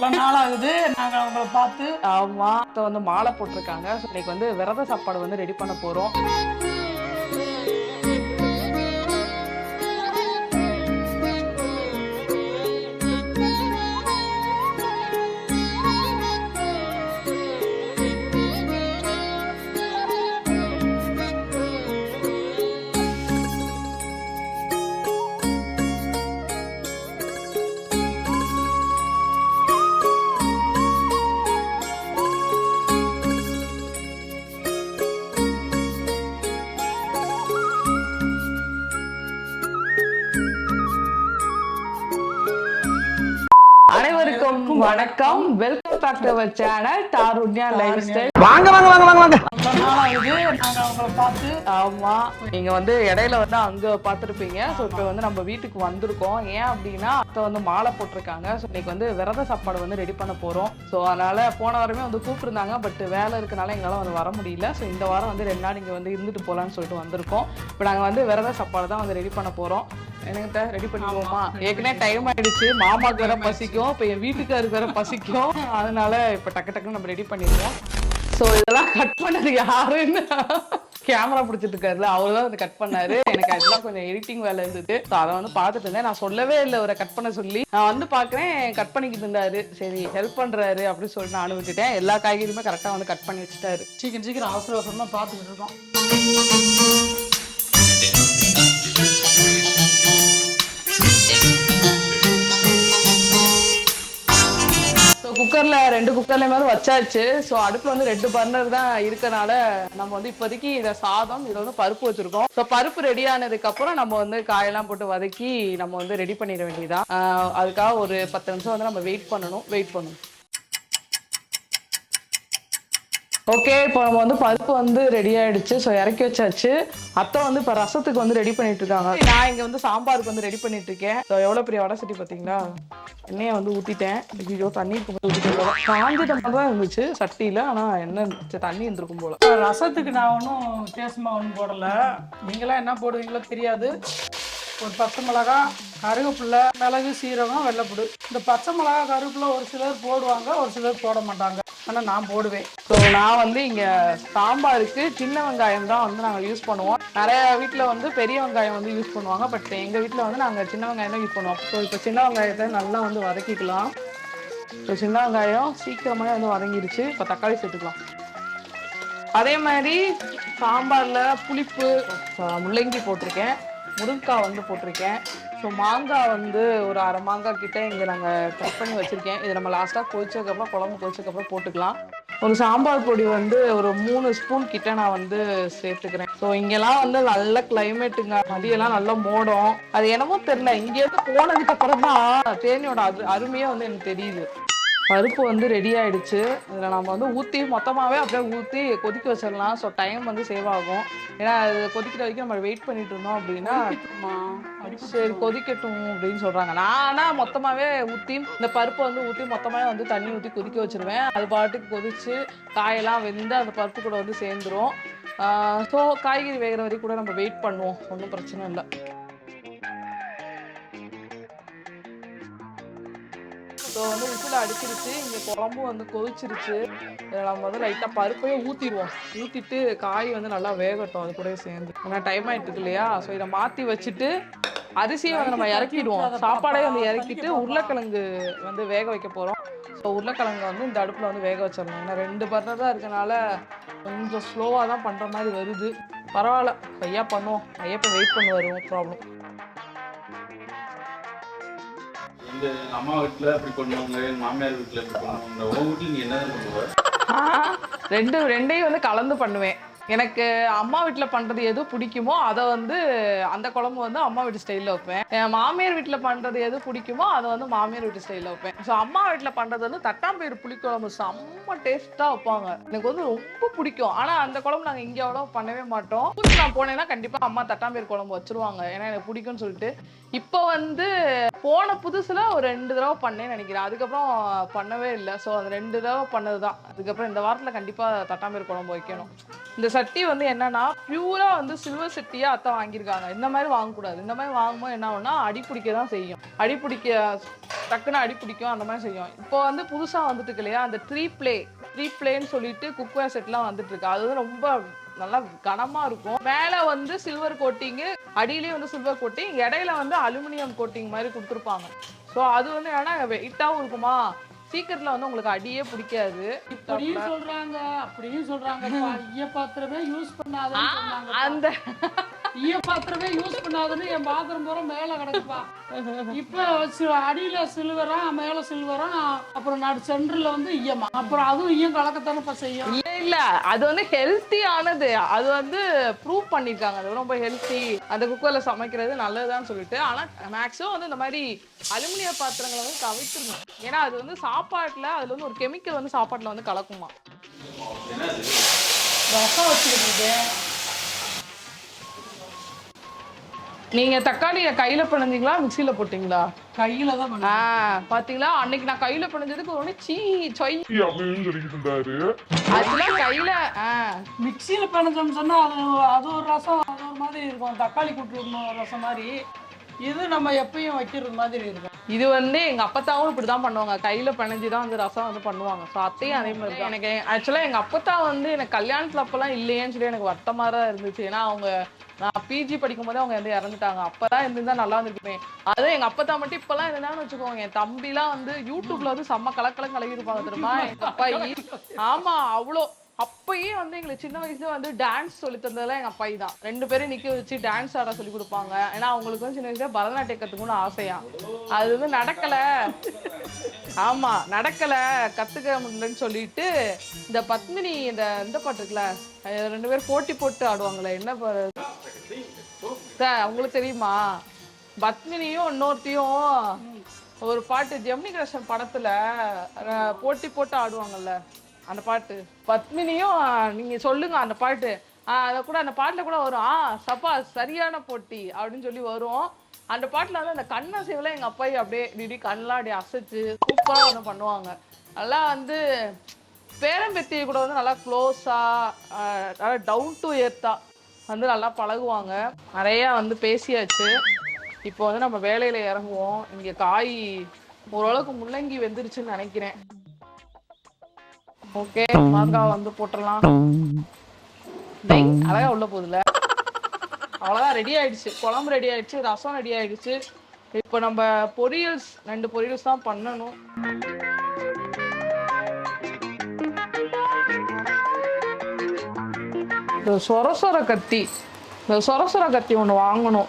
இவ்வளோ நாள் ஆகுது. நாங்கள் அவங்கள பார்த்து. ஆமா. வந்து மாலை போட்டிருக்காங்க. ஸோ இன்னைக்கு வந்து விரத சாப்பாடு வந்து ரெடி பண்ண போறோம். அனைவருக்கும் வணக்கம். Welcome back to our channel Tharunya lifestyle. நாள் ஆகுது நாங்கள் அவங்கள பார்த்து ஆமா. நீங்க வந்து இடையில வந்து அங்க பாத்திருப்பீங்க ஸோ இப்போ வந்து நம்ம வீட்டுக்கு வந்திருக்கோம். ஏன் அப்படின்னா அத்தை வந்து மாலை போட்டிருக்காங்க. ஸோ இன்னைக்கு வந்து விரத சாப்பாடு வந்து ரெடி பண்ண போறோம். ஸோ அதனால போன வாரமே வந்து கூப்பிட்டுருந்தாங்க. பட் வேலை இருக்கனால எங்களால வந்து வர முடியல. ஸோ இந்த வாரம் வந்து ரெண்டு நாள் இங்க வந்து இருந்துட்டு போலாம்னு சொல்லிட்டு வந்திருக்கோம். இப்போ நாங்க வந்து விரத சாப்பாடு தான் வந்து ரெடி பண்ண போறோம். என்னங்க ரெடி பண்ணிக்குவோமா? ஏற்கனவே டைம் ஆயிடுச்சு. மாமாக்கு வேற பசிக்கும். இப்போ என் வீட்டுக்காருக்கு வேற பசிக்கும். அதனால இப்போ டக்கு டக்குன்னு நம்ம ரெடி பண்ணிடுவோம். ஸோ இதெல்லாம் கட் பண்ணது யாருன்னு கேமரா பிடிச்சிட்டு இருக்காருல அவர் தான் வந்து கட் பண்ணாரு. எனக்கு அதெல்லாம் கொஞ்சம் எடிட்டிங் வேலை இருந்தது. ஸோ அதை வந்து பார்த்துட்டு இருந்தேன். நான் சொல்லவே இல்லை அவரை கட் பண்ண சொல்லி. நான் வந்து பார்க்குறேன் கட் பண்ணிக்கிட்டு இருந்தாரு. சரி ஹெல்ப் பண்றாரு அப்படின்னு சொல்லிட்டு நான் விட்டுட்டேன். எல்லா காய்கறியுமே கரெக்டாக வந்து கட் பண்ணி வச்சுட்டாரு. சீக்கிரம் சீக்கிரம் அவசர அவசரமாக பார்த்துக்கிட்டு இருக்கோம். குக்கர்ல ரெண்டு குக்கர்லயுமே மாதிரி வச்சாச்சு. ஸோ அடுப்புல வந்து ரெண்டு பர்னர் தான் இருக்கனால நம்ம வந்து இப்போதைக்கு இதை சாதம் இதில் வந்து பருப்பு வச்சிருக்கோம். ஸோ பருப்பு ரெடி ஆனதுக்கு அப்புறம் நம்ம வந்து காயெல்லாம் போட்டு வதக்கி நம்ம வந்து ரெடி பண்ணிட வேண்டியதான் ஆஹ் அதுக்காக ஒரு பத்து நிமிஷம் வந்து நம்ம வெயிட் பண்ணணும். வெயிட் பண்ணணும். ஓகே இப்போ நம்ம வந்து பருப்பு வந்து ரெடி ஆயிடுச்சு. ஸோ இறக்கி வச்சாச்சு. அத்தை வந்து இப்போ ரசத்துக்கு வந்து ரெடி பண்ணிட்டு இருக்காங்க. நான் இங்கே வந்து சாம்பாருக்கு வந்து ரெடி பண்ணிட்டு இருக்கேன். ஸோ எவ்வளோ பெரிய வடை சட்டி பார்த்தீங்களா? எண்ணெயை வந்து ஊற்றிட்டேன் ஐயோ தண்ணி ஊற்றிட்டு காஞ்சிட்ட மாதிரி தான் இருந்துச்சு சட்டியில். ஆனால் எண்ணெய் இருந்துச்சு, தண்ணி இருந்திருக்கும் போல. ரசத்துக்கு நான் ஒன்றும் வித்தியாசமாக ஒன்றும் போடலை. நீங்களாம் என்ன போடுவீங்களோ தெரியாது. ஒரு பச்சை மிளகா கருவேப்பிலை மிளகு சீரகம் வெள்ளைப்புடு. இந்த பச்சை மிளகா கருவேப்பிலை ஒரு சிலர் போடுவாங்க ஒரு சிலர் போட மாட்டாங்க. ஆனால் நான் போடுவேன். ஸோ நான் வந்து இங்கே சாம்பாருக்கு சின்ன வெங்காயம் தான் வந்து நாங்கள் யூஸ் பண்ணுவோம். நிறைய வீட்டில் வந்து பெரிய வெங்காயம் வந்து யூஸ் பண்ணுவாங்க பட் எங்கள் வீட்டில் வந்து நாங்கள் சின்ன வெங்காயம் தான் யூஸ் பண்ணுவோம். ஸோ இப்போ சின்ன வெங்காயத்தை நல்லா வந்து வதக்கிக்கலாம். இப்போ சின்ன வெங்காயம் சீக்கிரமாக வந்து வதங்கிடுச்சு இப்போ தக்காளி சேர்த்துக்கலாம். அதே மாதிரி சாம்பாரில் புளிப்பு முள்ளங்கி போட்டிருக்கேன். முருங்கைக்காய் வந்து போட்டிருக்கேன். ஸோ மாங்காய் வந்து ஒரு அரை மாங்காய் கிட்டே இங்கே நாங்கள் கட் பண்ணி வச்சுருக்கேன். இது நம்ம லாஸ்ட்டாக கொதிச்சதுக்கப்புறம் குழம்பு கொதிச்சதுக்கப்புறம் போட்டுக்கலாம். ஒரு சாம்பார் பொடி வந்து ஒரு மூணு ஸ்பூன் கிட்ட நான் வந்து சேர்த்துக்கிறேன். ஸோ இங்கெல்லாம் வந்து நல்ல கிளைமேட்டுங்க மதியெல்லாம் நல்லா மோடும். அது என்னமோ தெரியல. இங்கேருந்து போனதுக்கு அப்புறம் தான் தேனியோட அது அருமையாக வந்து எனக்கு தெரியுது. பருப்பு வந்து ரெடி ஆயிடுச்சு. இதில் நம்ம வந்து ஊற்றி மொத்தமாகவே அப்படியே ஊற்றி கொதிக்க வச்சிடலாம். ஸோ டைம் வந்து சேவ் ஆகும். ஏன்னா அது கொதிக்கிற வரைக்கும் நம்ம வெயிட் பண்ணிட்டு இருந்தோம் அப்படின்னா சரி கொதிக்கட்டும் அப்படின்னு சொல்கிறாங்க நான் ஆனால் மொத்தமாகவே ஊற்றி இந்த பருப்பை வந்து ஊற்றி மொத்தமாகவே வந்து தண்ணி ஊற்றி கொதிக்க வச்சிருவேன். அது பாட்டுக்கு கொதிச்சு காயெல்லாம் வெந்து அந்த பருப்பு கூட வந்து சேர்ந்துரும். ஸோ காய்கறி வேகிற வரைக்கும் கூட நம்ம வெயிட் பண்ணுவோம். ஒன்றும் பிரச்சனை இல்லை. ஸோ வந்து விசில் அடிச்சிருச்சு இங்கே குழம்பும் வந்து கொதிச்சிருச்சு. நம்ம வந்து லைட்டாக பருப்பையே ஊற்றிடுவோம் ஊற்றிட்டு காய் வந்து நல்லா வேகட்டும் அது கூட சேர்ந்து. ஏன்னா டைம் இருக்கு இல்லையா? ஸோ இதை மாற்றி வச்சுட்டு அரிசியை வந்து நம்ம இறக்கிடுவோம். சாப்பாடே வந்து இறக்கிட்டு உருளைக்கிழங்கு வந்து வேக வைக்க போகிறோம் ஸோ உருளைக்கிழங்கு வந்து இந்த அடுப்பில் வந்து வேக வச்சிடணும். ஏன்னா ரெண்டு பர்னர் தான் இருக்கனால கொஞ்சம் ஸ்லோவாக தான் பண்ணுற மாதிரி வருது. பரவாயில்ல. ஐயா பண்ணுவோம். ஐயப்ப வெயிட் பண்ணுவார் ப்ராப்ளம் எங்க அம்மா வீட்டுல அப்படி பண்ணுவாங்க எங்க மாமியார் வீட்டுல இப்படி பண்ணுவாங்க உங்க வீட்டுல நீ என்ன பண்ணுவ? ரெண்டு ரெண்டையும் வந்து கலந்து பண்ணுவேன். எனக்கு அம்மா வீட்டில் பண்ணுறது எது பிடிக்குமோ அதை வந்து அந்த குழம்பு வந்து அம்மா வீட்டு ஸ்டைலில் வைப்பேன். என் மாமியார் வீட்டில் பண்ணுறது எது பிடிக்குமோ அதை வந்து மாமியார் வீட்டு ஸ்டைலில் வைப்பேன். ஸோ அம்மா வீட்டில் பண்ணுறது வந்து தட்டாம்பயிறு புளிக்குழம்பு செம்ம டேஸ்ட்டாக வைப்பாங்க. எனக்கு வந்து ரொம்ப பிடிக்கும். ஆனால் அந்த குழம்பு நாங்கள் இங்கே அவ்வளோ பண்ணவே மாட்டோம். நான் போனேன்னா கண்டிப்பாக அம்மா தட்டாம்பயிறு குழம்பு வச்சுருவாங்க. ஏன்னா எனக்கு பிடிக்கும்னு சொல்லிட்டு. இப்போ வந்து போன புதுசுல ஒரு ரெண்டு தடவை பண்ணேன்னு நினைக்கிறேன். அதுக்கப்புறம் பண்ணவே இல்லை. ஸோ அந்த ரெண்டு தடவை பண்ணது தான் அதுக்கப்புறம் இந்த வாரத்தில் கண்டிப்பாக தட்டாம்பேர் குழம்பு வைக்கணும். இந்த சட்டி வந்து என்னன்னா பியூரா வந்து சில்வர் சட்டியா அத்தை வாங்கியிருக்காங்க. இந்த மாதிரி வாங்கக்கூடாது. இந்த மாதிரி வாங்கும்போது என்ன ஆகும்னா அடி பிடிக்க தான் செய்யும். அடி பிடிக்க டக்குன்னு அடி பிடிக்கும் அந்த மாதிரி செய்யும். இப்போ வந்து புதுசா வந்துட்டு இல்லையா அந்த த்ரீ ப்ளே த்ரீ ப்ளேன்னு சொல்லிட்டு குக்வேர் செட்லாம் வந்துட்டு இருக்கு அது வந்து ரொம்ப நல்லா கனமா இருக்கும். மேல வந்து சில்வர் கோட்டிங்கு அடியிலயும் வந்து சில்வர் கோட்டிங் இடையில வந்து அலுமினியம் கோட்டிங் மாதிரி கொடுத்துருப்பாங்க. ஸோ அது வந்து என்னன்னா வெயிட்டாகவும் இருக்குமா? சீக்கிரத்துல வந்து உங்களுக்கு அடியே பிடிக்காது. இப்படியும் சொல்றாங்க அப்படியும் சொல்றாங்கப்பா. ஈய பாத்திரமே யூஸ் சொன்னாங்க அந்த ஈய பாத்திரமே யூஸ் பண்ணாதுன்னு என் பாத்திரம் பூரா மேல கிடக்குப்பா. இப்ப அடியில சில்வரா மேல சில்வரா அப்புறம் நடு சென்டர்ல வந்து ஈயமா. அப்புறம் அதுவும் ஈயம் கலக்கத்தானப்பா செய்யும். இல்ல இல்ல. அது வந்து ஹெல்த்தி ஆனது. அது வந்து ப்ரூவ் பண்ணிருக்காங்க. அது ரொம்ப ஹெல்த்தி அந்த குக்கர்ல சமைக்கிறது நல்லதுதான் சொல்லிட்டு. ஆனா மேக்ஸிமம் வந்து இந்த மாதிரி அலுமினிய பாத்திரங்களை வந்து தவிர்த்துருணும் ஏன்னா அது வந்து சாப்பாட்டுல அதுல வந்து ஒரு கெமிக்கல் வந்து சாப்பாட்டுல வந்து கலக்குமா? ரசம் வச்சுக்கிட்டு நீங்க தக்காளியை கையில பிணைஞ்சீங்களா மிக்சியில போட்டீங்களா? கையில தான் ஆ பாத்தீங்களா? அன்னைக்கு நான் கையில பிணைஞ்சதுக்கு ஒண்ணு சீ சொய். அப்படின்னு சொல்லிக்கிட்டு இருந்தாரு. அதெல்லாம் கையில மிக்சியில பிணைஞ்சோம்னு சொன்னா அது அது ஒரு ரசம் அது ஒரு மாதிரி இருக்கும். தக்காளி கூட்டு ரசம் மாதிரி. இது நம்ம எப்பயும் வைக்கிறது மாதிரி இருக்கும். இது வந்து எங்க அப்பத்தாவும் இப்படிதான் பண்ணுவாங்க. கையில பிணைஞ்சு தான் வந்து ரசம் வந்து பண்ணுவாங்க. ஸோ அத்தையும் அதே மாதிரி தான். எனக்கு ஆக்சுவலா எங்க அப்பத்தா வந்து எனக்கு கல்யாணத்துல அப்பெல்லாம் இல்லையேன்னு சொல்லி எனக்கு வருத்தமா தான் இருந்துச்சு. ஏன்னா அவங்க நான் பிஜி படிக்கும் போதே அவங்க வந்து இறந்துட்டாங்க. அப்பதான் இருந்திருந்தா நல்லா இருந்திருக்குமே. அதுவும் எங்க அப்பத்தா மட்டும் இப்பெல்லாம் இருந்தான்னு வச்சுக்கோங்க. என் தம்பிலாம் வந்து யூடியூப்ல வந்து செம்ம கலக்கலம் கலகி இருப்பாங்க தெரியுமா? எங்க அப்பா ஆமா அவ்வளோ அப்பயே வந்து எங்களுக்கு சின்ன வயசுல வந்து டான்ஸ் சொல்லி தந்ததெல்லாம் எங்க அப்பாயி தான். ரெண்டு பேரும் நிக்க வச்சு டான்ஸ் ஆட சொல்லி கொடுப்பாங்க. ஏன்னா அவங்களுக்கு வந்து சின்ன வயசுல பரதநாட்டியம் கத்துக்கணும்னு ஆசையா. அது வந்து நடக்கல. ஆமா நடக்கல. கத்துக்க முடியலன்னு சொல்லிட்டு இந்த பத்மினி இந்த இந்த பாட்டு இருக்குல்ல ரெண்டு பேரும் போட்டி போட்டு ஆடுவாங்களே என்ன சார் உங்களுக்கு தெரியுமா? பத்மினியும் இன்னொருத்தையும் ஒரு பாட்டு ஜெமினி கணேசன் படத்துல போட்டி போட்டு ஆடுவாங்கல்ல. அந்த பாட்டு. பத்மினியும் நீங்கள் நீங்க சொல்லுங்க அந்த பாட்டு. அதை கூட அந்த பாட்டில் கூட வரும். ஆ சப்பா சரியான போட்டி அப்படின்னு சொல்லி வரும். அந்த பாட்டில் வந்து அந்த கண்ணசைவுல எங்கள் அப்பாயி அப்படியே திடீர் கண்ணெலாம் அப்படியே அசைச்சு சூப்பராக ஒன்று பண்ணுவாங்க. நல்லா வந்து பேரம்பெத்தியை கூட வந்து நல்லா க்ளோஸாக நல்லா டவுன் டு எர்த்தா வந்து நல்லா பழகுவாங்க. நிறையா வந்து பேசியாச்சு. இப்போ வந்து நம்ம வேலையில் இறங்குவோம். இங்கே காய் ஓரளவுக்கு முள்ளங்கி வெந்துருச்சுன்னு நினைக்கிறேன். ஓகே மாங்கா வந்து போட்டுடலாம் டேய், அழகா உள்ள போகுதுல அவ்வளோதான் ரெடி ஆயிடுச்சு. குழம்பு ரெடி ஆயிடுச்சு ரசம் ரெடி ஆயிடுச்சு. இப்போ நம்ம பொரியல்ஸ் ரெண்டு பொரியல்ஸ் தான் பண்ணணும். இந்த சொர சொர கத்தி இந்த சொர சொர கத்தி ஒன்று வாங்கணும்.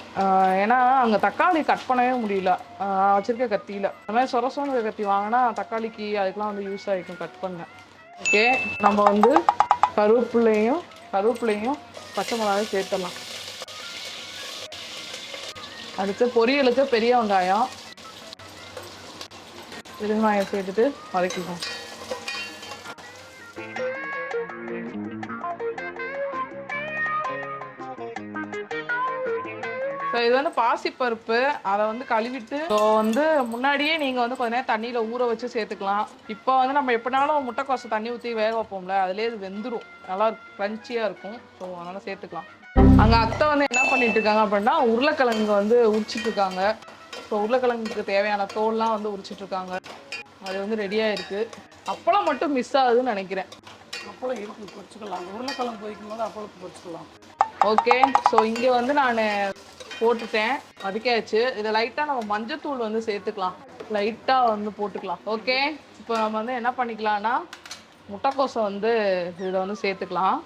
ஏன்னா அங்கே தக்காளி கட் பண்ணவே முடியல. ஆஹ் வச்சிருக்க கத்தியில். அந்த மாதிரி சொர சொர கத்தி வாங்கினா தக்காளிக்கு அதுக்கெலாம் வந்து யூஸ் ஆகிக்கும் கட் பண்ண. ஓகே நம்ம வந்து கருவேப்பிலையும் கருவேப்பிலையும் பச்சை மிளகாயும் சேர்த்துடலாம். அடுத்து பொரியலுக்கு பெரிய வெங்காயம் பெருங்காயம் சேர்த்துட்டு வதக்கிக்கணும் இது வந்து பாசிப்பருப்பு அதை வந்து கழுவிட்டு ஸோ வந்து முன்னாடியே நீங்கள் வந்து கொஞ்ச நேரம் தண்ணியில் ஊற வச்சு சேர்த்துக்கலாம். இப்போ வந்து நம்ம எப்படினாலும் முட்டைக்கோசை தண்ணி ஊற்றி வேக வைப்போம்ல அதுலேயே இது வெந்துடும் நல்லா க்ரன்ச்சியாக இருக்கும். ஸோ அதனால் சேர்த்துக்கலாம். அங்கே அத்தை வந்து என்ன பண்ணிட்டு இருக்காங்க அப்படின்னா உருளைக்கிழங்கு வந்து உரிச்சிட்டு இருக்காங்க. ஸோ உருளைக்கிழங்குக்கு தேவையான தோல்லாம் வந்து உரிச்சிட்டு இருக்காங்க. அது வந்து ரெடியாக இருக்குது அப்பளம் மட்டும் மிஸ் ஆகுதுன்னு நினைக்கிறேன். அப்பளம் இருக்கு பொரிச்சுக்கலாம் உருளைக்கிழங்கு போது அப்பளத்தை பொரிச்சுக்கலாம் ஓகே ஸோ இங்கே வந்து நான் போட்டுட்டேன். வதக்கியாச்சு. இதை லைட்டாக நம்ம மஞ்சத்தூள் வந்து சேர்த்துக்கலாம். லைட்டாக வந்து போட்டுக்கலாம். ஓகே இப்போ நம்ம வந்து என்ன பண்ணிக்கலாம்னா முட்டைக்கோசை வந்து இதில் வந்து சேர்த்துக்கலாம்.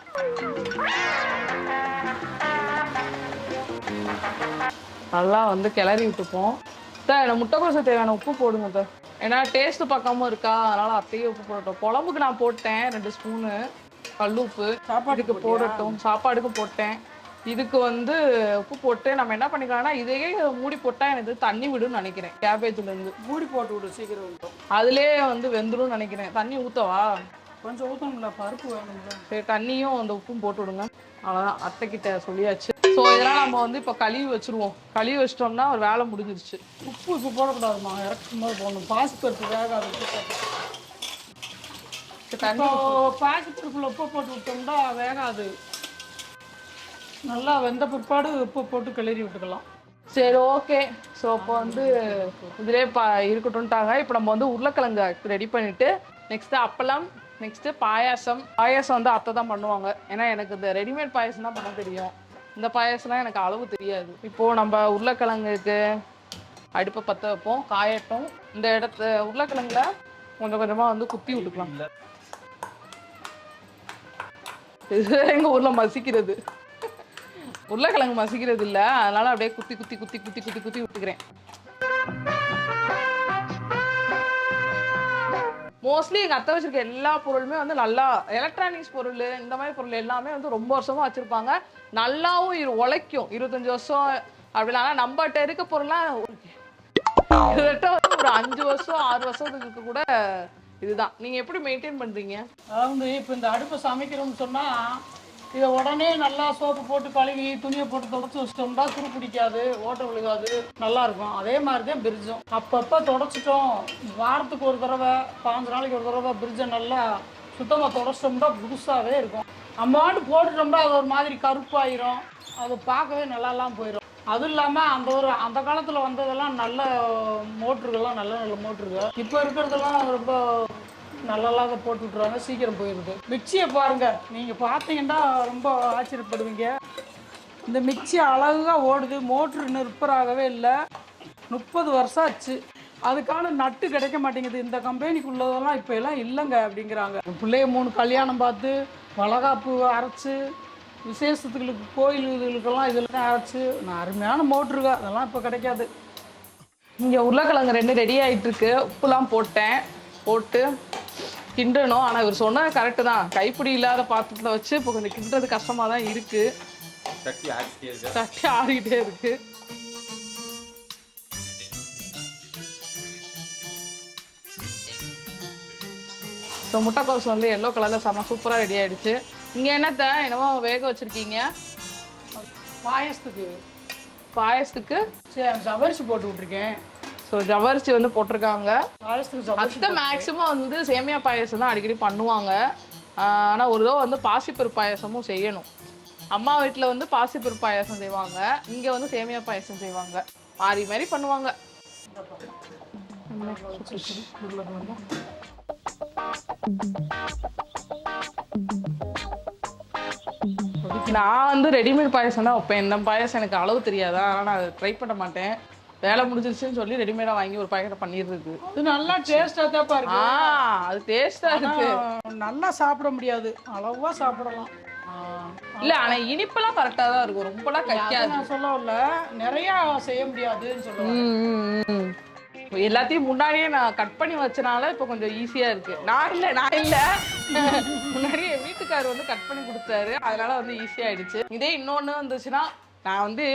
நல்லா வந்து கிளறி விட்டுப்போம். சார் எனக்கு முட்டைக்கோசை தேவையான உப்பு போடுங்க சார் ஏன்னா டேஸ்ட் பார்க்காம இருக்கா. அதனால அத்தையே உப்பு போடட்டும். குழம்புக்கு நான் போட்டேன். ரெண்டு ஸ்பூனு கல் உப்பு. சாப்பாடுக்கு போடட்டும். சாப்பாடுக்கு போட்டேன். இதுக்கு வந்து உப்பு போட்டு நம்ம என்ன பண்ணிக்கலாம்னா இதையே மூடி போட்டா எனக்கு தண்ணி விடுன்னு நினைக்கிறேன் கேபேஜ்ல இருந்து மூடி போட்டு விடு சீக்கிரம் வந்துடும் அதுலயே வந்து வெந்துரும்னு நினைக்கிறேன். தண்ணி ஊத்தவா? கொஞ்சம் ஊற்றணும்ல பருப்பு வேணும்ல. சரி தண்ணியும் அந்த உப்பும் போட்டு விடுங்க. அவ்வளோதான் அத்தை கிட்ட சொல்லியாச்சு. ஸோ இதெல்லாம் நம்ம வந்து இப்போ கழுவி வச்சிருவோம். கழுவி வச்சிட்டோம்னா ஒரு வேலை முடிஞ்சிருச்சு. உப்பு இப்போ போடக்கூடாதுமா இறக்கும் போது போடணும். பாசி பருப்பு வேகாது. உப்பு போட்டு. இப்போ பாக்கெட் பருப்பில் உப்பு போட்டு விட்டோம்னா வேகாது. நல்லா வெந்த பிற்பாடு உப்பு போட்டு கிளறி விட்டுக்கலாம். சரி ஓகே ஸோ இப்போ வந்து இதிலே பா இருக்கட்டும்ட்டாங்க. இப்போ நம்ம வந்து உருளைக்கிழங்கு ரெடி பண்ணிட்டு நெக்ஸ்ட்டு அப்பளம் நெக்ஸ்ட்டு பாயாசம். பாயாசம் வந்து அத்தை தான் பண்ணுவாங்க. ஏன்னா எனக்கு இந்த ரெடிமேட் பாயாசம் தான் பண்ண தெரியும். இந்த பாயாசம்லாம் எனக்கு அளவு தெரியாது. இப்போது நம்ம உருளைக்கிழங்குக்கு அடுப்பை பற்ற வைப்போம் காயட்டும். இந்த இடத்த உருளைக்கிழங்குல கொஞ்சம் கொஞ்சமாக வந்து குத்தி விட்டுக்கலாம். இது எங்கள் ஊரில் மசிக்கிறது. உருளைக்கிழங்கு மசிக்கிறது இல்ல அதனால அப்படியே குத்தி குத்தி குத்தி குத்தி குத்தி குத்தி விட்டுக்கிறேன். மோஸ்ட்லி எங்க அத்தை வச்சிருக்க எல்லா பொருளுமே வந்து நல்லா எலக்ட்ரானிக்ஸ் பொருள் இந்த மாதிரி பொருள் எல்லாமே வந்து ரொம்ப வருஷமா வச்சிருப்பாங்க. நல்லாவும் இரு உழைக்கும். இருபத்தஞ்சு வருஷம் அப்படிலாம் ஆனா நம்மகிட்ட இருக்க பொருள்லாம் ஒரு- கிட்டத்தட்ட வந்து ஒரு அஞ்சு வருஷம் ஆறு வருஷத்துக்கு கூட இதுதான். நீங்க எப்படி மெயின்டைன் பண்றீங்க? அதாவது இப்போ இந்த அடுப்பு சமைக்கிறோம்னு சொன்னால் இதை உடனே நல்லா சோப்பு போட்டு கழுவி துணியை போட்டு தொடச்சி வச்சிட்டோம்னா துரு பிடிக்காது ஓட்டை விழுகாது நல்லா இருக்கும். அதே மாதிரி தான் பிரிட்ஜும். அப்பப்போ தொடச்சிட்டோம். வாரத்துக்கு ஒரு தடவை பாஞ்சு நாளைக்கு ஒரு தடவை பிரிட்ஜை நல்லா சுத்தமாக தொடச்சிட்டோம்னா புதுசாகவே இருக்கும். அம்மாண்டு போட்டுட்டோம்னா அது ஒரு மாதிரி கருப்பாயிரும். அது பார்க்கவே நல்லாலாம் போயிடும் அதுவும் இல்லாமல் அந்த ஒரு அந்த காலத்தில் வந்ததெல்லாம் நல்ல மோட்ருகள்லாம் நல்ல நல்ல மோட்ருகள் இப்போ இருக்கிறதெல்லாம் ரொம்ப நல்லதாக போட்டு விட்ருவாங்க சீக்கிரம் போயிடுது. மிக்சியை பாருங்க. நீங்கள் பார்த்தீங்கன்னா ரொம்ப ஆச்சரியப்படுவீங்க. இந்த மிக்சி அழகாக ஓடுது. மோட்ரு நிற்பராகவே இல்லை. முப்பது வருஷம் ஆச்சு. அதுக்கான நட்டு கிடைக்க மாட்டேங்குது. இந்த கம்பெனிக்குள்ளதெல்லாம் இப்போ எல்லாம் இல்லைங்க அப்படிங்கிறாங்க. பிள்ளைய மூணு கல்யாணம் பார்த்து வளகாப்பு அரைச்சி விசேஷத்துகளுக்கு கோயில் இதுகளுக்கெல்லாம் இதெல்லாம் அரைச்சி நான் அருமையான மோட்ருங்க. அதெல்லாம் இப்போ கிடைக்காது. இங்கே உருளைக்கிழங்கு ரெண்டு ரெடி ஆகிட்டுருக்கு உப்புலாம் போட்டேன். போட்டு கிண்டணும். ஆனால் இவர் சொன்னது கரெக்டு தான். கைப்பிடி இல்லாத பாத்திரத்தில் வச்சு இப்போ கொஞ்சம் கிண்டுறது கஷ்டமாக தான் இருக்கு. சட்டி ஆக்கிட்டே இருக்கா. தட்டி ஆடிக்கிட்டே இருக்கு. ஸோ முட்டைக்கோஸ் வந்து எல்லோ கலரில் செம்ம சூப்பராக ரெடி ஆயிடுச்சு. இங்கே என்னத்த? என்னமோ வேக வச்சுருக்கீங்க. பாயசத்துக்கு. பாயசத்துக்கு? சரி ஜவரிசி போட்டு விட்ருக்கேன் ஸோ ஜவ்வரிசி வந்து போட்டிருக்காங்க. ஜவரிசி அத்தை மேக்ஸிமம் வந்து சேமியா பாயாசம் தான் அடிக்கடி பண்ணுவாங்க. ஆஹ் ஆனா ஒரு தடவை வந்து பாசிப்பருப்பு பாயாசமும் செய்யணும். அம்மா வீட்டில் வந்து பாசிப்பருப்பு பாயாசம் செய்வாங்க. இங்க வந்து சேமியா பாயாசம் செய்வாங்க. மாறி மாறி பண்ணுவாங்க. நான் வந்து ரெடிமேட் பாயாசம் தான் வைப்பேன். இந்த பாயாசம் எனக்கு அளவு தெரியாதா. ஆனால் நான் அதை ட்ரை பண்ண மாட்டேன். வேலை முடிஞ்சிருச்சுன்னு சொல்லி ரெடிமேடாக வாங்கி ஒரு பாக்கெட்டை பண்ணிடுறது. இது நல்லா டேஸ்டாக தான் பாருங்க ஆ அது டேஸ்டா இருக்கு. நல்லா சாப்பிட முடியாது. அளவா சாப்பிடலாம். இல்ல ஆனா இனிப்பெல்லாம் கரெக்டா தான் இருக்கும். ரொம்பலாம் கைக்காது நான் சொல்லல நிறைய செய்ய முடியாதுன்னு சொல்லுவேன் எல்லாத்தையும் முன்னாடியே நான் கட் பண்ணி வச்சனால இப்போ கொஞ்சம் ஈஸியா இருக்கு. நான் இல்ல நான் இல்ல. முன்னாடியே வீட்டுக்காரர் வந்து கட் பண்ணி கொடுத்தாரு. அதனால வந்து ஈஸியா ஆயிடுச்சு. இதே இன்னொன்னு வந்துச்சுன்னா நான் வந்து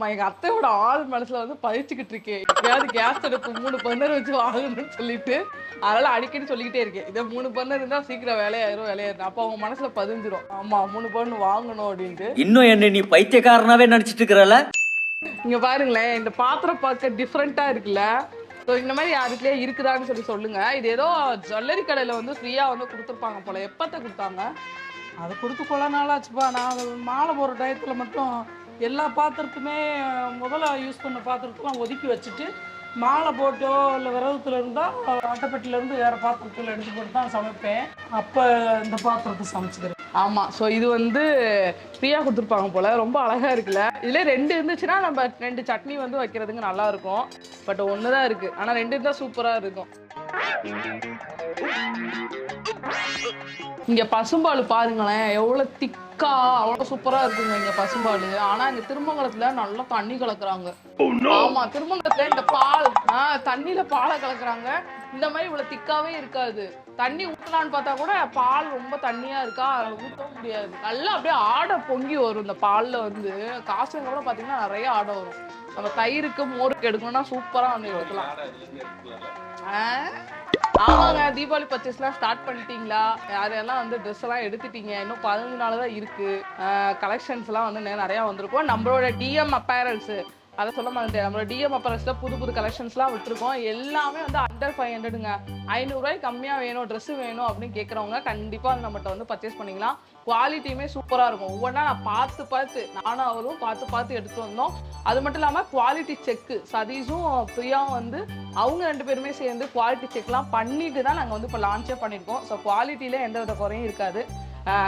ம- எங்க அத்தையோட ஆள் மனசுல வந்து பதிச்சுக்கிட்டு இருக்கேன். எப்படியாவது கேஸ் அடுப்பு மூணு பர்னர் வச்சு வாங்கணும்னு சொல்லிட்டு அதனால அடிக்கடி சொல்லிக்கிட்டே இருக்கேன். இதே மூணு பர்னர் இருந்தா சீக்கிரம் வேலையாயிரும் வேலையாயிரும். அப்போ அவங்க மனசுல பதிஞ்சிரும். ஆமா மூணு பர்னர் வாங்கணும் அப்படின்ட்டு. இன்னும் என்ன நீ பைத்தியக்காரனாவே நடிச்சிட்டு இருக்கிறல இங்க பாருங்களேன் இந்த பாத்திரம் பார்க்க டிஃப்ரெண்டா இருக்குல்ல. ஸோ இந்த மாதிரி யாருக்குள்ளே இருக்குதான்னு சொல்லி சொல்லுங்க. இது ஏதோ ஜுவல்லரி கடையில வந்து ஃப்ரீயா வந்து கொடுத்துருப்பாங்க போல. எப்பத்த கொடுத்தாங்க? அது கொடுத்து கொள்ள நாளாச்சுப்பா. நான் மாலை போகிற டயத்தில் மட்டும் எல்லா பாத்திரத்துமே முதல்ல யூஸ் பண்ண பாத்திரத்தெல்லாம் ஒதுக்கி வச்சுட்டு மாலை போட்டோ இல்லை விரதத்தில் இருந்தால் அட்டைப்பட்டிலேருந்து வேறு பாத்திரத்தில் எடுத்து போட்டு தான் சமைப்பேன். அப்போ இந்த பாத்திரத்தை சமைச்சிக்கிறேன். ஆமாம் ஸோ இது வந்து ஃப்ரீயா கொடுத்துருப்பாங்க போல் ரொம்ப அழகாக இருக்குல்ல? இதில் ரெண்டு இருந்துச்சுன்னா நம்ம ரெண்டு சட்னி வந்து வைக்கிறதுக்கு நல்லாயிருக்கும் பட் ஒன்று தான் இருக்குது ஆனால் ரெண்டு இருந்தால் சூப்பராக இருக்கும். இங்கே பசும்பால் பாருங்களேன் எவ்வளோ திக் திக்கா அவ்வளவு சூப்பரா இருக்குங்க இங்க பசும்பால். ஆனா இங்க திருமங்கலத்துல நல்லா தண்ணி கலக்குறாங்க. ஆமா திருமங்கலத்துல இந்த பால் ஆஹ் தண்ணியில பாலை கலக்குறாங்க. இந்த மாதிரி இவ்வளவு திக்காவே இருக்காது. தண்ணி ஊத்தலாம்னு பார்த்தா கூட பால் ரொம்ப தண்ணியா இருக்கா? ஊற்றவும் முடியாது. நல்லா அப்படியே ஆடை பொங்கி வரும் இந்த பால்ல வந்து. காசுங்க கூட பாத்தீங்கன்னா நிறைய ஆடை வரும். நம்ம தயிருக்கு மோருக்கு எடுக்கணும்னா சூப்பரா வந்து எடுக்கலாம் ஆ? ஆமாங்க தீபாவளி பர்ச்சேஸ்லாம் ஸ்டார்ட் பண்ணிட்டீங்களா? யாரெல்லாம் வந்து ட்ரெஸ் எல்லாம் எடுத்துட்டீங்க. இன்னும் பதினஞ்சு நாள் தான் இருக்கு. கலெக்ஷன்ஸ் எல்லாம் வந்து நிறைய வந்திருக்கும். நம்மளோட டிஎம் அப்பேரல்ஸ் அதை சொல்ல மாட்டேன் நம்மளோட டிஎம் அப்பரஸில் புது புது கலெக்ஷன்ஸ்லாம் விட்டுருக்கோம். எல்லாமே வந்து அண்டர் ஃபைவ் ஹண்ட்ரடுங்க ஐநூறுரூவாய்க்கு கம்மியாக வேணும் ட்ரெஸ் வேணும் அப்படின்னு கேட்குறவங்க கண்டிப்பாக நம்மகிட்ட வந்து பர்ச்சேஸ் பண்ணிக்கலாம். குவாலிட்டியுமே சூப்பராக இருக்கும். ஒவ்வொன்றா நான் பார்த்து பார்த்து நானும் அவரும் பார்த்து பார்த்து எடுத்து வந்தோம். அது மட்டும் இல்லாமல் குவாலிட்டி செக்கு சதீஷும் பிரியாவும் வந்து அவங்க ரெண்டு பேருமே சேர்ந்து குவாலிட்டி செக்லாம் பண்ணிட்டு தான் நாங்கள் வந்து இப்போ லான்ச்சே பண்ணியிருக்கோம். ஸோ குவாலிட்டியில் எந்த வித குறையும் இருக்காது.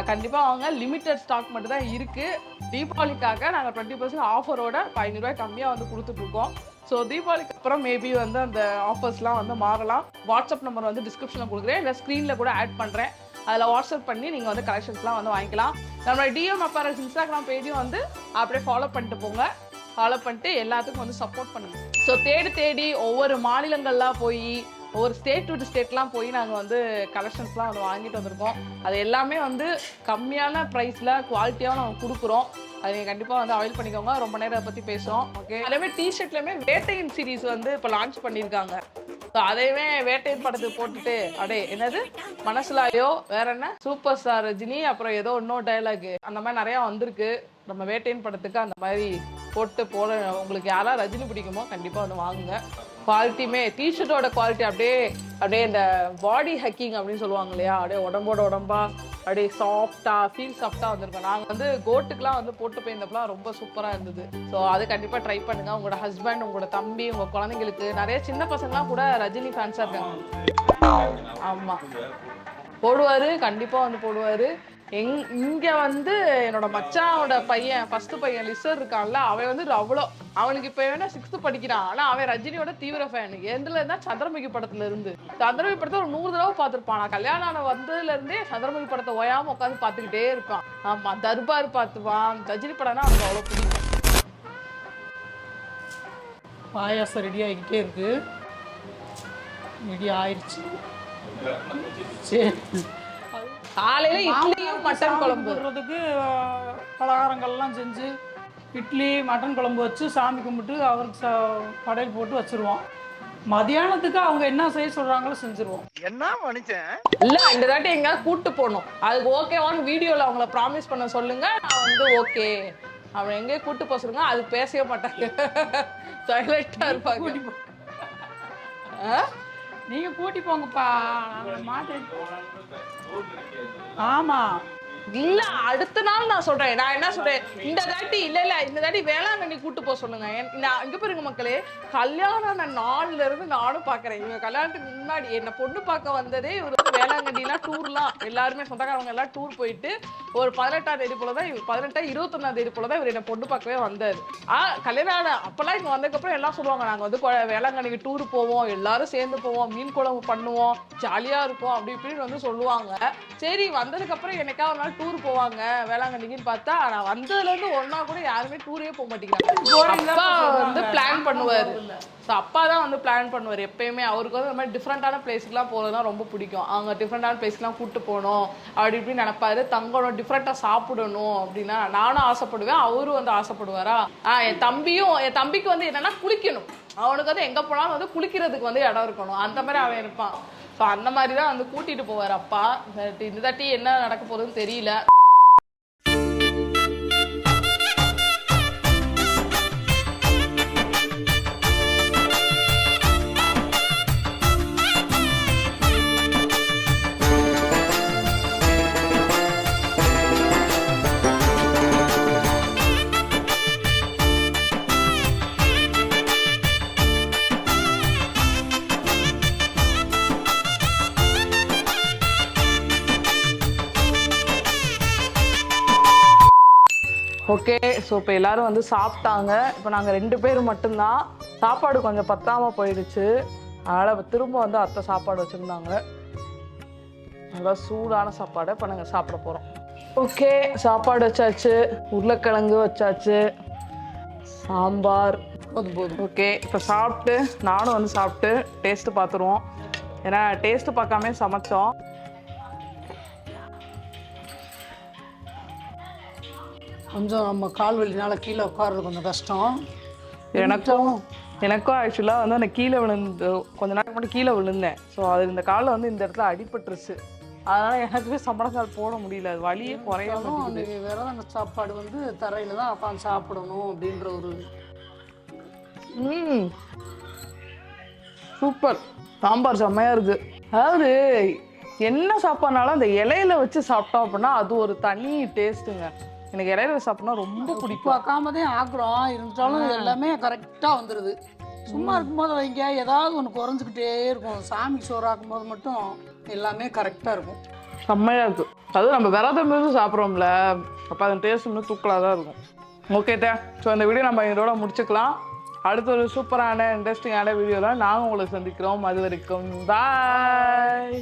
கண்டிப்பாக அவங்க லிமிட்டட் ஸ்டாக் மட்டும் தான் இருக்குது தீபாவளிக்காக நாங்கள் டுவெண்ட்டி பர்சன்ட் ஆஃபரோட ஐநூறுரூவாய் கம்மியாக வந்து கொடுத்துட்ருக்கோம். ஸோ தீபாவளிக்கு அப்புறம் மேபி வந்து அந்த ஆஃபர்ஸ்லாம் வந்து மாறலாம். வாட்ஸ்அப் நம்பர் வந்து டிஸ்கிரிப்ஷனில் கொடுக்குறேன். இல்லை ஸ்க்ரீனில் கூட ஆட் பண்ணுறேன் அதில் வாட்ஸ்அப் பண்ணி நீங்கள் வந்து கலெக்ஷன்ஸ்லாம் வந்து வாங்கிக்கலாம். நம்மளோட டிஎம் அப்பரல்ஸ் இன்ஸ்டாகிராம் பேஜையும் வந்து அப்படியே ஃபாலோ பண்ணிட்டு போங்க. ஃபாலோ பண்ணிட்டு எல்லாத்துக்கும் வந்து சப்போர்ட் பண்ணுங்க. ஸோ தேடி தேடி ஒவ்வொரு மாநிலங்கள்லாம் போய் ஒரு ஸ்டேட் டு ஸ்டேட்லாம் போய் நாங்கள் வந்து கலெக்ஷன்ஸ்லாம் வந்து வாங்கிட்டு வந்திருக்கோம். அது எல்லாமே வந்து கம்மியான ப்ரைஸில் குவாலிட்டியாக நாங்கள் கொடுக்குறோம். அது நீங்கள் கண்டிப்பாக வந்து அவைல் பண்ணிக்கோங்க. ரொம்ப நேரம் அதை பற்றி பேசுகிறோம் ஓகே அதேமாதிரி டிஷர்ட்லையுமே வேட்டையின் சீரிஸ் வந்து இப்போ லான்ச் பண்ணியிருக்காங்க. ஸோ அதையுமே வேட்டையின் படத்துக்கு போட்டுட்டு அடே என்னது? மனசுலாயோ வேற என்ன? சூப்பர் ஸ்டார் ரஜினி அப்புறம் ஏதோ இன்னொரு டைலாக் அந்த மாதிரி நிறையா வந்திருக்கு. நம்ம வேட்டையின் படத்துக்கு அந்த மாதிரி போட்டு போட உங்களுக்கு யாரா ரஜினி பிடிக்குமோ கண்டிப்பாக வந்து வாங்குங்க. குவாலிட்டியுமே டிஷர்ட்டோட குவாலிட்டி அப்படியே அப்படியே இந்த பாடி ஹக்கிங் அப்படின்னு சொல்லுவாங்க இல்லையா? அப்படியே உடம்போட உடம்பா அப்படியே சாஃப்டா ஃபீல் சாஃப்டா வந்திருக்கோம். நாங்கள் வந்து கோட்டுக்கெலாம் வந்து போட்டு போயிருந்தப்பலாம் ரொம்ப சூப்பராக இருந்தது. ஸோ அது கண்டிப்பாக ட்ரை பண்ணுங்க. உங்களோட ஹஸ்பண்ட் உங்களோட தம்பி உங்கள் குழந்தைங்களுக்கு நிறைய சின்ன பசங்கலாம் கூட ரஜினி ஃபேன்ஸாக இருக்காங்க. ஆமாம் போடுவார் கண்டிப்பாக வந்து போடுவார். எங் இங்க வந்து என்னோட மச்சானோட பையன் ஃபர்ஸ்ட் பையன் லிசர் இருக்கான்ல அவன் வந்து அவ்வளோ அவனுக்கு இப்ப வேணா சிக்ஸ்த் படிக்கிறான். ஆனா அவன் ரஜினியோட தீவிர ஃபேன் எதுல இருந்தா சந்திரமுகி படத்துல இருந்து. சந்திரமுகி படத்தை ஒரு நூறு தடவை பார்த்திருப்பான். நான் கல்யாணம் ஆன வந்ததுல இருந்தே சந்திரமுகி படத்தை ஓயாம உட்காந்து பார்த்துக்கிட்டே இருப்பான். ஆமா தர்பார் பார்த்துப்பான். ரஜினி படம்னா அவனுக்கு அவ்வளோ பிடிக்கும். பாயாசம் ரெடி ஆகிக்கிட்டே இருக்கு. ரெடி ஆயிடுச்சு சரி. காலையில இட்லியும் மட்டன் குழம்பு. கும்பிட்றதுக்கு பலகாரங்கள்லாம் செஞ்சு இட்லி மட்டன் குழம்பு வச்சு சாமி கும்பிட்டு அவருக்கு ச படையல் போட்டு வச்சுருவோம். மதியானத்துக்கு அவங்க என்ன செய்ய சொல்கிறாங்களோ செஞ்சுருவோம். என்ன மனுஷன்? இல்ல இந்த தாட்டி எங்கேயாவது கூட்டு போகணும். அதுக்கு ஓகேவான்னு வீடியோல அவங்கள ப்ராமிஸ் பண்ண சொல்லுங்க நான் வந்து ஓகே அவன் எங்கேயும் கூட்டு போக சொல்லுங்க அது பேசவே மாட்டாங்க. சைலண்டா இருப்பாங்க. ஆ? நீங்கள் கூட்டி போங்கப்பா. நான் மாட்டேன் ஆமாம் இல்ல அடுத்த நாள் நான் சொல்றேன். நான் என்ன சொல்றேன்? இந்த தாட்டி இல்ல இல்ல இந்த தாட்டி வேளாங்கண்ணி கூட்டு போக சொல்லுங்க. என்- நான் இங்க பாருங்க மக்களே. கல்யாணம் ஆன நாள்ல இருந்து நானும் பாக்குறேன். இவங்க கல்யாணத்துக்கு முன்னாடி என்ன பொண்ணு பார்க்க வந்ததே இவர் வந்து வேளாங்கண்ணிலாம் டூர்லாம் எல்லாருமே சொந்தக்காரங்க எல்லாம் டூர் போயிட்டு ஒரு பதினெட்டாம் தேதி போலதான் இவர் பதினெட்டா இருபத்தொன்னாம் தேதி போலதான் இவர் என்ன பொண்ணு பார்க்கவே வந்தாரு. ஆ கல்யாணம் அப்பெல்லாம் இங்க வந்ததுக்கப்புறம் எல்லாம் சொல்லுவாங்க நாங்க வந்து வேளாங்கண்ணிக்கு டூர் போவோம் எல்லாரும் சேர்ந்து போவோம் மீன் குழம்பு பண்ணுவோம் ஜாலியா இருக்கும் அப்படி இப்படின்னு வந்து சொல்லுவாங்க. சரி வந்ததுக்கு அப்புறம் என்னைக்கா ஒரு நாள் டூர் போவாங்க வேளாங்கண்ணிக்குன்னு பார்த்தா நான் வந்ததுல இருந்து ஒன்னா கூட யாருமே டூரே போக மாட்டேங்கிறாங்க. அப்பா வந்து பிளான் பண்ணுவாரு. ஸோ அப்பா தான் வந்து பிளான் பண்ணுவார் எப்பயுமே. அவருக்கு வந்து இந்த மாதிரி டிஃப்ரெண்ட்டான பிளேஸ்க்குலாம் போகிறது தான் ரொம்ப பிடிக்கும். அவங்க டிஃப்ரெண்ட்டான பிளேஸ்க்குலாம் கூட்டு போகணும் அப்படி இப்படின்னு நினைப்பாரு. தங்கணும் டிஃப்ரெண்ட்டாக சாப்பிடணும் அப்படின்னா நானும் ஆசைப்படுவேன் அவரும் வந்து ஆசைப்படுவாரா? ஆ என் தம்பியும் என் தம்பிக்கு வந்து என்னன்னா குளிக்கணும். அவனுக்கு வந்து எங்கே போனாலும் வந்து குளிக்கிறதுக்கு வந்து இடம் இருக்கணும். அந்த மாதிரி அவன் இருப்பான். ஸோ அந்த மாதிரி தான் வந்து கூட்டிகிட்டு போவார் அப்பா. இந்த தாட்டி என்ன நடக்க போகுதுன்னு தெரியல. ஓகே ஸோ இப்போ எல்லாரும் வந்து சாப்பிட்டாங்க. இப்போ நாங்கள் ரெண்டு பேர் மட்டும்தான். சாப்பாடு கொஞ்சம் பத்தாமல் போயிடுச்சு. அதனால் திரும்ப வந்து அத்தை சாப்பாடு வச்சுருந்தாங்க. நல்லா சூடான சாப்பாடை இப்போ நாங்கள் சாப்பிட போகிறோம் ஓகே சாப்பாடு வச்சாச்சு. உருளைக்கிழங்கு வச்சாச்சு. சாம்பார். போதும் போதும். ஓகே இப்போ சாப்பிட்டு நானும் வந்து சாப்பிட்டு டேஸ்ட்டு பார்த்துருவோம். ஏன்னா டேஸ்ட்டு பார்க்காம சமைச்சோம். கொஞ்சம் நம்ம கால் வலினால கீழே உட்கார்றது கொஞ்சம் கஷ்டம். எனக்கும் எனக்கும் ஆக்சுவலாக வந்து அந்த கீழே விழுந்து கொஞ்ச நேரம் மட்டும் கீழே விழுந்தேன். ஸோ அது இந்த காலில் வந்து இந்த இடத்துல அடிபட்டுருச்சு. அதனால் எனக்கு சம்பளக்கால் போட முடியல. அது வலியே குறைய மாட்டேங்குது. விரதங்க சாப்பாடு வந்து தரையில தான் உட்காந்து சாப்பிடணும் அப்படின்ற ஒரு ம். சூப்பர். சாம்பார் செம்மையாக இருக்கு. அதாவது என்ன சாப்பாடுனாலும் அந்த இலையில வச்சு சாப்பிட்டோம் அப்படின்னா அது ஒரு தனி டேஸ்ட்டுங்க எனக்கு வச்சு சாப்பிட்னா ரொம்ப பிடிக்கும். பார்க்காம தான் ஆக்குறோம். இருந்தாலும் எல்லாமே கரெக்டாக வந்துடுது சும்மா இருக்கும்போது வைங்க ஏதாவது ஒன்று குறைஞ்சிக்கிட்டே இருக்கும். சாமிக்கு சோறு ஆக்கும்போது மட்டும் எல்லாமே கரெக்டாக இருக்கும். செம்மையாக இருக்கு. அதுவும் நம்ம விரதம் இருந்து சாப்பிட்றோம்ல அப்போ அந்த டேஸ்ட் இன்னும் தூக்கலாக தான் இருக்கும். ஓகே தே ஸோ இந்த வீடியோ நம்ம இதோட முடிச்சுக்கலாம். அடுத்த ஒரு சூப்பரான இன்ட்ரெஸ்டிங்கான வீடியோவில் நாங்கள் உங்களை சந்திக்கிறோம். அது வரைக்கும் பாய்